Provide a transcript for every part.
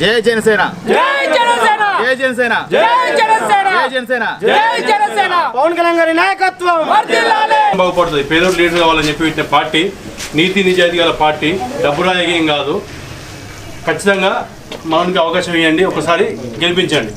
జై జనసేన. జై జనసేన. జై జనసేన. జై జనసేన. జై జనసేన. జై జనసేన. పవన్ కళ్యాణ్ గారి నాయకత్వం. బాగుపడుతుంది. పేదోడు లీడర్ కావాలని చెప్పి పెట్టిన పార్టీ నీతి నిజాయితీ గల పార్టీ డబ్బు రాజకీయం కాదు. ఖచ్చితంగా మనకి అవకాశం ఇవ్వండి. ఒకసారి గెలిపించండి.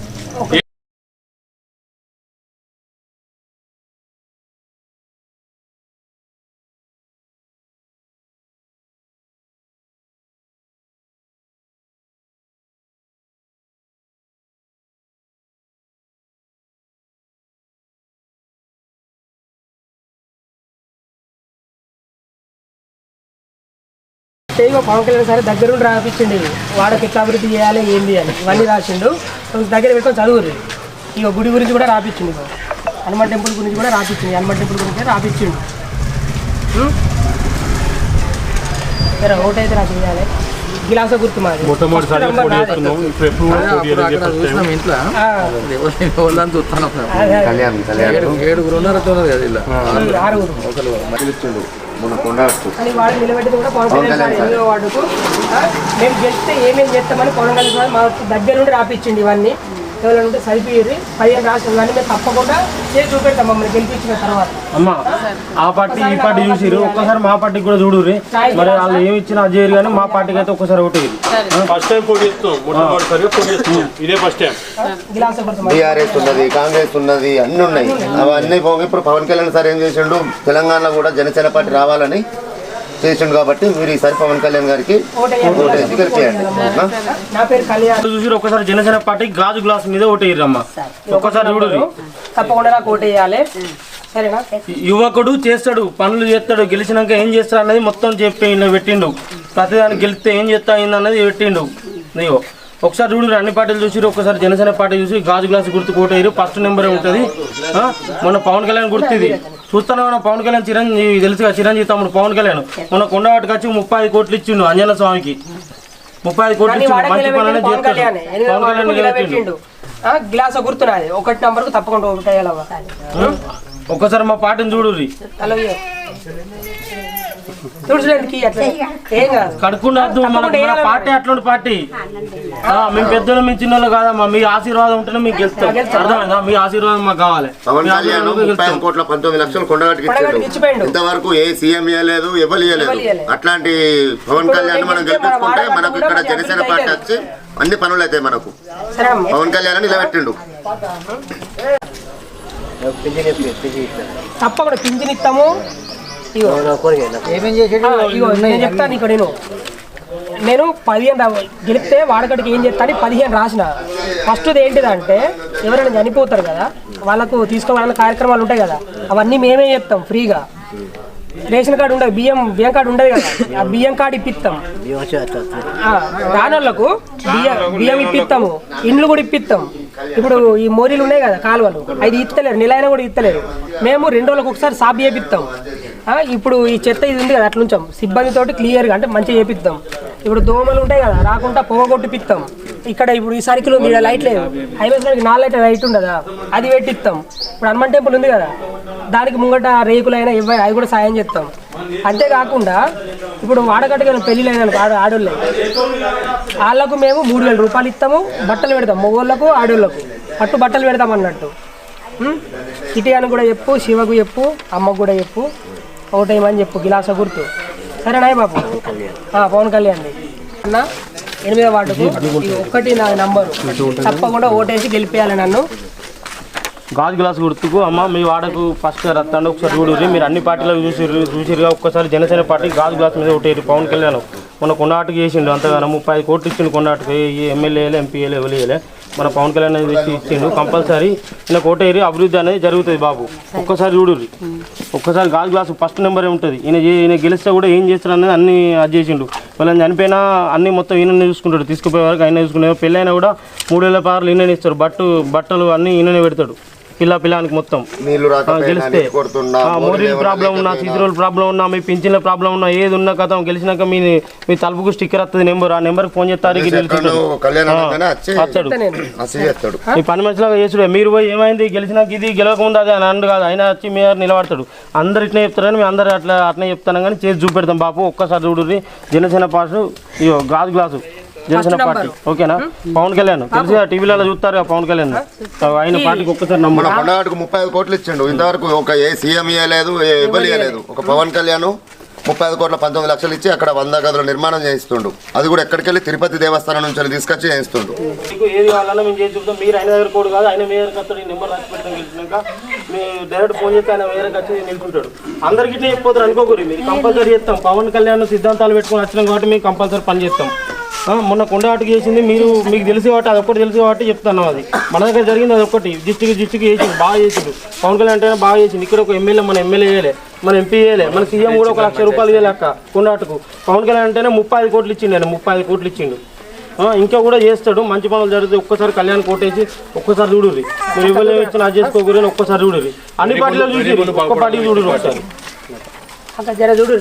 ఇగో పవన్ కళ్యాణ్ సరే దగ్గరుండి రాపించండి. వాడకి ఎట్లా అభివృద్ధి చేయాలి ఏంది అని. ఇవన్నీ రాసిండు. కొంచెం దగ్గర పెట్టుకొని చదువుర్రి. ఇక గుడి గురించి కూడా రాపించిండు హనుమాన్ టెంపుల్ గురించి కూడా రాపించింది హనుమాన్ టెంపుల్ గురించి రాపించిండు? సరే ఓటైతే నాకు చేయాలి గిలాస గుర్తు మాది. మొట్టమొదటిసారి ఏడుగురు ఉన్నారు? తోనది కదా ఇలా ఉం, ఆరుగురు. ఒకరు గెలుస్తుండు మన కొండగట్టు కానీ వాడు నిలబెట్టింది కూడా పవన్ కళ్యాణ్ సార్. ఎనిమిదో వార్డుకు ఆ, మేము గెలిస్తే ఏమేమి చేస్తామని పవన్ కళ్యాణ్ సార్ మా దగ్గర నుండి రాపించింది ఇవన్నీ. ఎవరైనా ఉంటే సరిపోయి పదిహేను రాష్ట్రాలు కానీ మేము తప్పకుండా చేసి చూపెడతాం మమ్మల్ని గెలిపించిన తర్వాత. అమ్మా ఆ పార్టీ ఈ పార్టీ చూసిరు ఒక్కసారి మా పార్టీకి కూడా చూడుర్రి. మరి వాళ్ళు ఏమి ఇచ్చినా అది చేయరు కానీ మా పార్టీకి అయితే ఒక్కసారి ఒకటి ఫస్ట్ టైం పోటీ చేస్తున్నాం. ఇదే ఫస్ట్ బీఆర్ఎస్ ఉన్నది కాంగ్రెస్ ఉన్నది అన్ని ఉన్నాయి. అవన్నీ పోగా ఇప్పుడు పవన్ కళ్యాణ్ సార్ ఏం చేసిండు? తెలంగాణలో కూడా జనసేన పార్టీ రావాలని చేసిండు కాబట్టి మీరు ఈసారి పవన్ కళ్యాణ్ గారికి ఓటేసి గెలిపేయండి చూసిరు ఒక్కసారి జనసేన పార్టీ గాజు గ్లాస్ మీద ఒకటి అమ్మా ఒక్కసారి చూడుర్రి తప్పకుండా నాకు ఓటు వేయాలి సరేనా? యువకుడు చేస్తాడు పనులు చేస్తాడు గెలిచినాక ఏం చేస్తాడు అన్నది మొత్తం చెప్పి పెట్టిండు. ప్రతిదానికి గెలిస్తే ఏం చేస్తా అయింది అన్నది పెట్టిండు. నీవు ఒకసారి చూడు అన్ని పార్టీలు చూసి ఒకసారి జనసేన పార్టీ చూసి గాజు గ్లాస్ గుర్తు కోటేరు ఫస్ట్ నెంబర్ ఉంటుంది? మొన్న పవన్ కళ్యాణ్ గుర్తుంది. చూస్తానే మన పవన్ కళ్యాణ్ చిరంజీవి? తెలుసుగా చిరంజీవి తమ్ముడు పవన్ కళ్యాణ్. మొన్న కొండవాటికి వచ్చి ముప్పై ఐదు కోట్లు ఇచ్చిండు అంజన స్వామికి. ముప్పై ఐదు కోట్లు ఇచ్చిండు. మంచి పనులనే చేస్తాడు. గిలాస గుర్తున్నది ఒకటి నంబర్కు తప్పకుండా ఒక్కసారి మా పార్టీని చూడుర్రి. హలో తుడిచినందుకు అట్లా. ఏం కాదు. కడుకుండా వద్దు మన మన పార్టీ అట్లాంటి పార్టీ. ఆ, మేము పెద్దలు మేము చిన్నోళ్ళు కాదమ్మా మీ ఆశీర్వాదం ఉంటేనే మీకు గెలుస్తాం. అర్థమైందా? మీ ఆశీర్వాదం మాకు కావాలి. పవన్ కళ్యాణ్ ముప్పై కోట్ల పంతొమ్మిది లక్షలు కొండగట్టుకి. ఇచ్చిండు. ఇంతవరకు ఏ సీఎం ఇవ్వలేదు ఎవరు ఇవ్వలేదు. అట్లాంటి పవన్ కళ్యాణ్ మనం గెలిపించుకుంటే మనకు కూడా ఇక్కడ జనసేన పార్టీ. వచ్చి అన్ని పనులు అవుతాయి మనకు. పవన్ కళ్యాణ్ నిలబెట్టిండు. తప్పకుండా పింఛన్ ఇస్తాము. ఏమేం నేను చెప్తాను ఇక్కడ నేను. నేను పదిహేను గెలిపితే వాడకడికి ఏం చెప్తాను పదిహేను రాసిన. ఫస్ట్ ఏంటిదంటే ఎవరైనా చనిపోతారు కదా వాళ్ళకు తీసుకోవాలన్న కార్యక్రమాలు ఉంటాయి కదా అవన్నీ మేమే చెప్తాం ఫ్రీగా. రేషన్ కార్డు ఉండదు బియ్యం బియ్యం కార్డు ఉండదు కదా. ఆ బియ్యం కార్డు ఇప్పిస్తాం ఆ, రానోళ్ళకు బియ్యం బియ్యం ఇప్పిస్తాము ఇండ్లు కూడా ఇప్పిస్తాం ఇప్పుడు ఈ మోరీలు ఉన్నాయి కదా కాలువలు. అది ఇస్తలేరు నిలైన కూడా ఇస్తలేరు మేము రెండు రోజులకు ఒకసారి సాఫ్ చేపిస్తాం ఇప్పుడు ఈ చెత్త ఇది ఉంది కదా అట్లా ఉంచాం సిబ్బందితోటి క్లియర్గా అంటే మంచిగా చేపిస్తాం ఇప్పుడు దోమలు ఉంటాయి కదా రాకుండా పొగ కొట్టిపిస్తాం ఇక్కడ ఇప్పుడు ఈ సర్కిల్ ఉంది ఇక్కడ లైట్ లేదు. హైవేస్లో నాలుగు లైట్ లైట్ ఉండదా? అది పెట్టిస్తాం ఇప్పుడు హనుమాన్ టెంపుల్ ఉంది కదా దానికి ముంగట రేకులైనా ఇవ్వ అది కూడా సాయం చేస్తాం అంతేకాకుండా ఇప్పుడు వాడకట్టుగా పెళ్ళిళ్ళు ఆడ ఆడోళ్ళు వాళ్ళకు మేము మూడు వేల రూపాయలు ఇస్తాము బట్టలు పెడతాం. మగోళ్ళకు ఆడోళ్ళకు. పట్టు బట్టలు పెడతాం అన్నట్టు. ఉం? ఇటీ అని కూడా చెప్పు శివకు చెప్పు అమ్మకు కూడా చెప్పు ఒకటేమని చెప్పు గిలాస గుర్తు. సరేనా బాబు. పవన్ కళ్యాణ్ అన్న ఎనిమిదో వార్డుకు ఇది ఒక్కటి నా నంబరు. తప్పకుండా ఓటేసి గెలిపేయాలి నన్ను. గాజు గ్లాస్ గుర్తుకు అమ్మ మీ వాడకు ఫస్ట్ రత్తాండి ఒకసారి చూడుర్రి మీరు అన్ని పార్టీలకు చూసిర్రు చూసిరుగా ఒక్కసారి జనసేన పార్టీ గాజు గ్లాస్ మీద ఒకటి పవన్ కళ్యాణ్. మన కొన్నాటికి చేసిండు అంతగానో ముప్పై ఐదు కోట్లు ఇచ్చిండు కొన్నాటికి. ఈ ఎమ్మెల్యేలు ఎంపీఏలు ఎవరు మన పవన్ కళ్యాణ్ అనేది ఇచ్చిండు కంపల్సరీ. ఇలా కోటేరి అభివృద్ధి అనేది జరుగుతుంది బాబు. ఒక్కసారి చూడుర్రి. ఒక్కసారి గాజు గ్లాసు ఫస్ట్ నెంబరే ఉంటుంది. ఈయన ఈయన గెలిస్తే కూడా ఏం చేస్తారు అనేది అన్ని అది చేసిండు. వాళ్ళని చనిపోయినా అన్ని మొత్తం ఈయననే చూసుకుంటాడు. తీసుకుపోయే వరకు ఆయన చూసుకునే పెళ్ళైనా కూడా మూడు వేల పార్లు ఈయననే ఇస్తారు. బట్టు బట్టలు అన్నీ ఈయననే పెడతాడు. పిల్ల పిల్లానికి మొత్తం. గెలిస్తే. మోరీల ప్రాబ్లం ఉన్నా సీజరోల్ ప్రాబ్లం ఉన్నా మీ పింఛన్ల ప్రాబ్లం ఉన్నా ఏది ఉన్నా కథం గెలిచినాక మీ మీ తలుపుకు స్టిక్కర్ వస్తుంది నెంబర్. ఆ నెంబర్కి ఫోన్ చేస్తారు వచ్చాడు. ఈ పని మనుషులాగా చేసుడే. మీరు పోయి ఏమైంది? గెలిచినాక ఇది గెలవకముందు అది అని అండు కాదు. ఆయన వచ్చి మీరు నిలబడతాడు. అందరు ఇట్లా చెప్తారని మేము అందరు అట్లా అట్లా చెప్తాను కానీ చేసి చూపెడతాం బాపు. ఒక్కసారి చూడుర్రి. జనసేన పాసు ఇగో గాజు గ్లాసు. జనసేన పార్టీ. ఓకేనా? పవన్ కళ్యాణ్ తెలిసి టీవీలలో చూస్తారు పవన్ కళ్యాణ్. ఆయన పార్టీకి ఒక్కసారి మన నమ్మకం కొండగాటుకు ముప్పై ఐదు కోట్లు ఇచ్చిండు. ఇంతవరకు ఒక ఏ సీఎం ఇవ్వలేదు ఏ ఎవ్వరు ఇవ్వలేదు. ఒక పవన్ కళ్యాణ్ ముప్పై ఐదు కోట్ల పంతొమ్మిది లక్షలు ఇచ్చి అక్కడ వంద గదుల నిర్మాణం చేయిస్తుండు. అది కూడా ఎక్కడికి వెళ్ళి తిరుపతి దేవస్థానం నుంచి వెళ్ళి తీసుకొచ్చి చేయిస్తుండు. మీకు ఏది కావాలన్నా మేము చేసి చూద్దాం మీరు ఆయన దగ్గర కోడు కాదు ఆయన మీ దగ్గరకు వస్తాడు. ఈ నెంబర్ రాసి పెట్టడం గెలిచినాక. మీరు డైరెక్ట్ ఫోన్ చేస్తే ఆయన దగ్గరకు వచ్చి నిలుపుంటాడు అందరికి ఇట్లా చెప్పిపోతారు అనుకోకూరి మీరు కంపల్సరీ చేస్తాం. పవన్ కళ్యాణ్ సిద్ధాంతాలు పెట్టుకొని వచ్చినాం కాబట్టి మేము కంపల్సరీ పని చేస్తాం. మొన్న కొండవాటికి చేసింది మీరు మీకు తెలిసి కాబట్టి అది ఒక్కటి తెలిసి కాబట్టి చెప్తాను అది. మన దగ్గర జరిగింది అది ఒక్కటి డిస్టిక్ డిస్టిక్ చేసింది బాగా చేసిండు. పవన్ కళ్యాణ్ అంటే బాగా చేసింది ఇక్కడ ఒక ఎమ్మెల్యే మన ఎమ్మెల్యే చేయలే మన ఎంపీ చేయలే. మన సీఎం కూడా ఒక లక్ష రూపాయలు చేయలే అక్క కొండాటుకు పవన్ కళ్యాణ్ అంటేనే ముప్పై ఐదు కోట్లు ఇచ్చిండు ఆయన ముప్పై ఐదు కోట్లు ఇచ్చిండు. ఇంకా కూడా చేస్తాడు మంచి పనులు జరిగితే ఒక్కసారి కళ్యాణ్ కోటేసి ఒక్కసారి చూడుర్రి. మీరు ఇవ్వలేము ఇచ్చిన అది చేసుకోకూరి అని ఒక్కసారి చూడుర్రి. అన్ని పార్టీలు చూసి ఒక్క పార్టీకి చూడుర్రి ఒకసారి. అక్కడ జర చూడు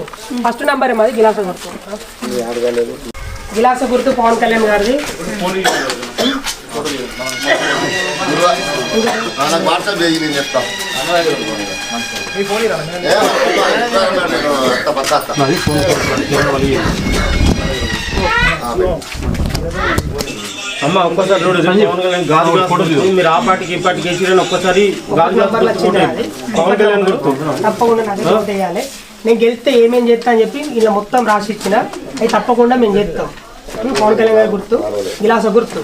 ఫస్ట్ నంబర్ మాది గిలాస గుర్తు గిలాస గుర్తు పవన్ కళ్యాణ్ గారిది. అమ్మ ఒక్కసారి చూడు గాజు గుర్తు. మీరు ఆ పార్టీకి ఈ వేసిరని ఒక్కసారి గాజు. పవన్ కళ్యాణ్ గుర్తు. తప్పకుండా నేను గెలిస్తే ఏమేం చేస్తా అని చెప్పి ఇలా మొత్తం రాసి ఇచ్చిన. అవి తప్పకుండా మేము చేస్తాం. పవన్ కళ్యాణ్ గారి గుర్తు గిలాస గుర్తు.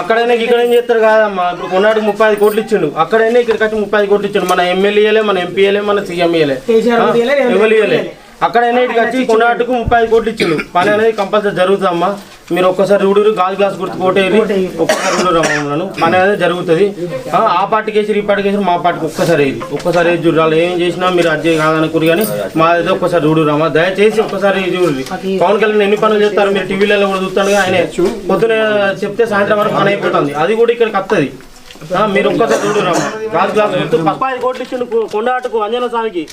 అక్కడైనా ఇక్కడ ఏం చేస్తారు కాదమ్మా? ఇప్పుడు కొన్నాడికి ముప్పై ఐదు కోట్లు ఇచ్చిండు. అక్కడైనా ఇక్కడికి వచ్చి ముప్పై ఐదు కోట్లు ఇచ్చిండు. మన ఎమ్మెల్యేలే మన ఎంపీఏలే మన సీఎం ఇయలే కేసీఆర్ కూడా ఇయ్యలే, రేవంత్ ఎవరు రెడ్డి ఇయ్యలే అక్కడైనా ఇటుకి వచ్చి కొన్నాటుకు ముప్పై ఐదు కోట్లు ఇచ్చిండు. పని అనేది కంపల్సరీ జరుగుతుందమ్మా. మీరు ఒక్కసారి చూడరు గాజు గ్లాస్ గుర్తు కోటేరి ఒక్కసారి చూడరు అమ్మను పని అనేది జరుగుతుంది. ఆ, పార్టీకి వేసి ఈ పార్టీకి వేసి మా పార్టీకి ఒక్కసారి వేసి ఒక్కసారి వేసి వాళ్ళు ఏం చేసినా మీరు అజ్జే కాదనుకురు కానీ మా అయితే ఒక్కసారి చూడరు అమ్మా దయచేసి ఒక్కసారి చూడరు పవన్ కళ్యాణ్ ఎన్ని పనులు చేస్తారు మీరు టీవీలలో కూడా చూస్తాను ఆయన. పొద్దున చెప్తే సాయంత్రం వరకు పని అయిపోతుంది. అది కూడా ఇక్కడికి వస్తుంది మీరు ఒక్కసారి చూడరమ్మా గాజు గ్లాస్ గుర్తు. ఐదు కోట్లు ఇచ్చిండు కొండాటకు అంజన స్వామికి.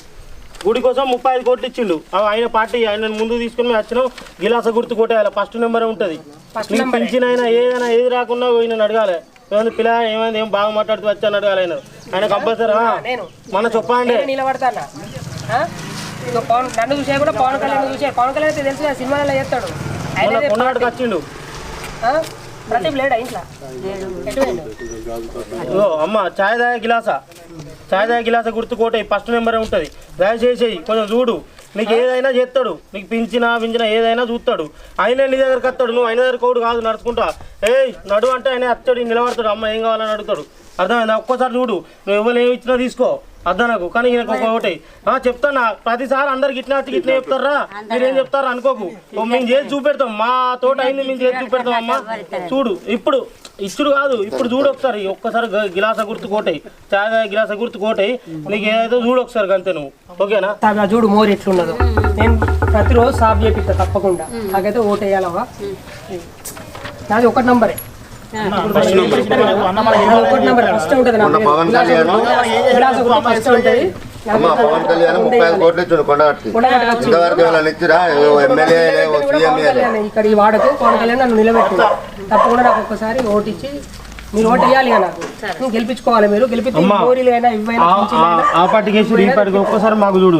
గుడి కోసం ముప్పై ఐదు కోట్లు ఇచ్చిండు. ఆయన పార్టీ ఆయన ముందు తీసుకుని మేము వచ్చినాం. గిలాస గుర్తు కొట్టేయాలి. ఫస్ట్ నెంబర్ ఉంటుంది. పెంచిన అయినా ఏదైనా ఏది రాకున్నా ఈయన అడగాలి. ఏమైంది పిల్ల ఏమైంది ఏం బాగా మాట్లాడుతూ వచ్చాను అడగాలి ఆయన ఆయన కంపల్సరీ. మన చెప్పండి. నిలబడతానా? పవన్ నన్ను చూసే కూడా పవన్ కళ్యాణ్ చూసే. పవన్ కళ్యాణ్ అయితే సినిమాలలో చేస్తాడు. కొన్నాటికి వచ్చిండు? ప్రదీప్ లేడా ఇంట్లో? అమ్మ చాయ్ దాయ గిలాస. తాజా గిలాస గుర్తు ఫస్ట్ నెంబరే ఉంటుంది. దయచేసి కొంచెం చూడు. నీకు ఏదైనా చేస్తాడు నీకు పించినా పించినా ఏదైనా చూస్తాడు ఆయన నీ దగ్గరకు వస్తాడు నువ్వు ఆయన దగ్గర కోడు కాదు నడుచుకుంటా. ఏయ్ నడు అంటే ఆయన వస్తాడు నిలబడతాడు. అమ్మ ఏం కావాలని అడుగుతాడు. అర్థమైందా? ఒక్కోసారి చూడు. నువ్వు ఎవరు ఏమి ఇచ్చినా తీసుకో. అర్థం నాకు? కానీ ఈయనకు ఒక ఒకటి. ఆ, చెప్తానా? ప్రతిసారి అందరికి ఇట్లా ఇట్లా చెప్తారా? మీరేం చెప్తారా అనుకోకు. మేము చేసి చూపెడతాం. మా తోట అయింది మేము చేసి చూపెడతాం అమ్మా. చూడు ఇప్పుడు ఇచ్చుడు కాదు. ఇప్పుడు చూడు ఒకసారి. ఒక్కసారి గిలాస గుర్తు కోటాయి. చాయ్ గిలాస గుర్తు కోటాయి. నీకు ఏదైతే చూడు ఒకసారి అంతే నువ్వు. ఓకేనా? చూడు మోర్ ఎట్లున్నదో. నేను ప్రతిరోజు సాఫ్ చేపిస్తా తప్పకుండా. నాకైతే ఓటు వేయాలవా నాది ఒకటి నంబరే. నంబర్ ఫస్ట్ ఉంటుంది పవన్ కళ్యాణ్? ఫస్ట్ ఉంటుంది. అమ్మ పవన్ కళ్యాణ్ ముప్పై ఐదు కోట్లు ఇచ్చిండు కొండగట్టుకి. ఇంతవరకు ఇచ్చిరా? ఎమ్మెల్యే సీఎం ఇక్కడ ఈ వాడకు పవన్ కళ్యాణ్ నన్ను తప్పకుండా నాకు ఒక్కసారి ఓటు ఇచ్చి మీరు ఓటు కదా నాకు? నువ్వు గెలిపించుకోవాలి మీరు. ఆ- ఈ ఒక్కసారి మాకు చూడు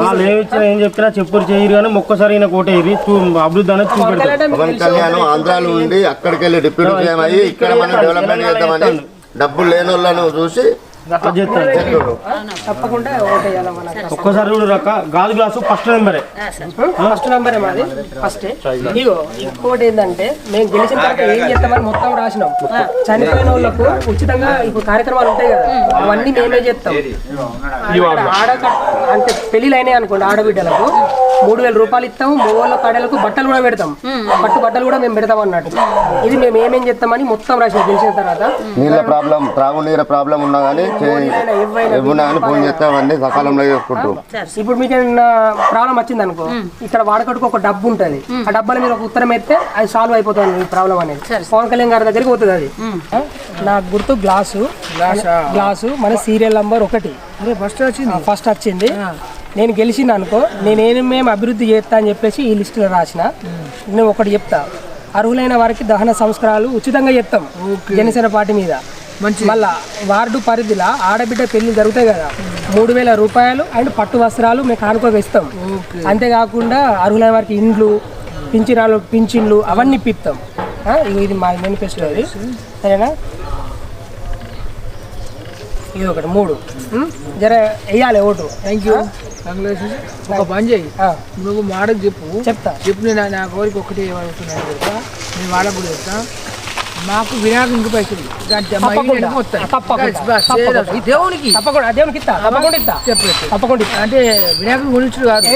వాళ్ళు ఏమి ఇచ్చినా ఏం చెప్పినా చెప్పురు చేయరు కానీ ఒక్కసారి ఈయన కోటేరి అభివృద్ధి అనేది చూపెడతారు. పవన్. కళ్యాణ్ ఆంధ్రాలో ఉండి అక్కడికి వెళ్ళి డిప్యూటీ సీఎం అయ్యి ఇక్కడ మనం డెవలప్మెంట్ చేద్దామని డబ్బులు లేని వాళ్ళను చూసి. తప్పకుండా ఒక్కసారి చూడు రక్క గాజు గ్లాసు ఫస్ట్ నెంబరే. ఫస్ట్ నంబరే మాది ఫస్ట్. ఇగో ఇంకోటి ఏంటంటే మేము గెలిచిన తర్వాత ఏం చేస్తామని మొత్తం రాసినాం. చనిపోయిన వాళ్ళకు ఉచితంగా ఇప్పుడు కార్యక్రమాలు ఉంటాయి కదా అవన్నీ మేమే చేస్తాం. ఆడ అంటే పెళ్ళిలు అయినాయి అనుకోండి ఆడబిడ్డలకు. మూడు వేల రూపాయలు ఇస్తాం మగవాళ్ళ కాడలకు బట్టలు కూడా పెడతాం పట్టు బట్టలు కూడా మేము పెడతాం అన్నట్టు. ఇది మేము ఏమేం చేస్తామని మొత్తం రాసినాం గెలిచిన తర్వాత నీళ్ళ ప్రాబ్లం త్రాగునీరు ప్రాబ్లం ఉన్నా కానీ ఫోన్ చేస్తే సకాలంలో చేసుకుంటూ ఇప్పుడు మీకు ఏమన్నా ప్రాబ్లం వచ్చింది అనుకో ఇక్కడ వాడకట్టుకు ఒక డబ్బు ఉంటుంది. ఆ డబ్బాలో మీరు ఒక ఉత్తరం ఎత్తే అది సాల్వ్ అయిపోతుంది ప్రాబ్లం అనేది. పవన్ కళ్యాణ్ గారి దగ్గరికి పోతుంది అది. నా గుర్తు గ్లాసు. గ్లాసు? మన సీరియల్ నంబర్ ఒకటి. ఫస్ట్ వచ్చింది. ఫస్ట్ వచ్చింది. నేను గెలిచిన అనుకో నేను మేము అభివృద్ధి చేస్తా అని చెప్పేసి ఈ లిస్టులో రాసిన. నేను ఒకటి చెప్తా. అర్హులైన వారికి దహన సంస్కారాలు ఉచితంగా చెప్తాం. జనసేన పార్టీ మీద. మళ్ళా వార్డు పరిధిలో ఆడబిడ్డ పెళ్ళి జరుగుతాయి కదా. మూడు వేల రూపాయలు అండ్ పట్టు వస్త్రాలు మేము కానుకగా ఇస్తాం. అంతేకాకుండా అర్హులైన వారికి ఇండ్లు పింఛనాలు పింఛన్లు అవన్నీ ఇప్పిస్తాం. ఇది మా మేనిఫెస్టో ఇది. సరేనా? ఇది ఒకటి. మూడు? జర వేయాలి ఓటు. థ్యాంక్ యూ కంగ్రాచులేషన్ ఒక పని చేయి. నువ్వు మాటకు చెప్పు. చెప్తా. చెప్పు నేను నా కోరిక ఒకటి ఏమవుతున్నాను తెలుసా? నేను కూడా చెప్తా. మాకు వినాయకునికి ఇంక పైసలు దేవునికి. తప్పకుండా. దేవునికి ఇస్తా. తప్పకుండా ఇస్తా. తప్పకుండా ఇస్తా. అంటే వినాయకుడు కొనిచ్చుడు కాదు.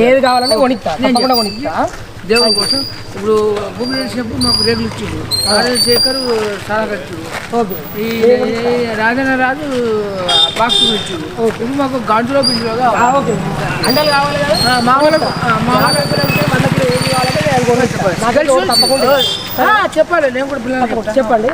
ఏది కావాలంటే కొనిస్తా. తప్పకుండా కొనిస్తా. దేవుని కోసం ఇప్పుడు భూమి చేసినప్పుడు మాకు రేగులు ఇచ్చిండు. రాజశేఖర్ చాలా ఖర్చు ఓకే. ఈ రాజన్న రాజు బాక్స్ ఇచ్చిండు. ఇప్పుడు మాకు గంటలో కదా? మా వాళ్ళకు వాళ్ళకు చెప్పాలి నేను కూడా పిల్లలు చెప్పండి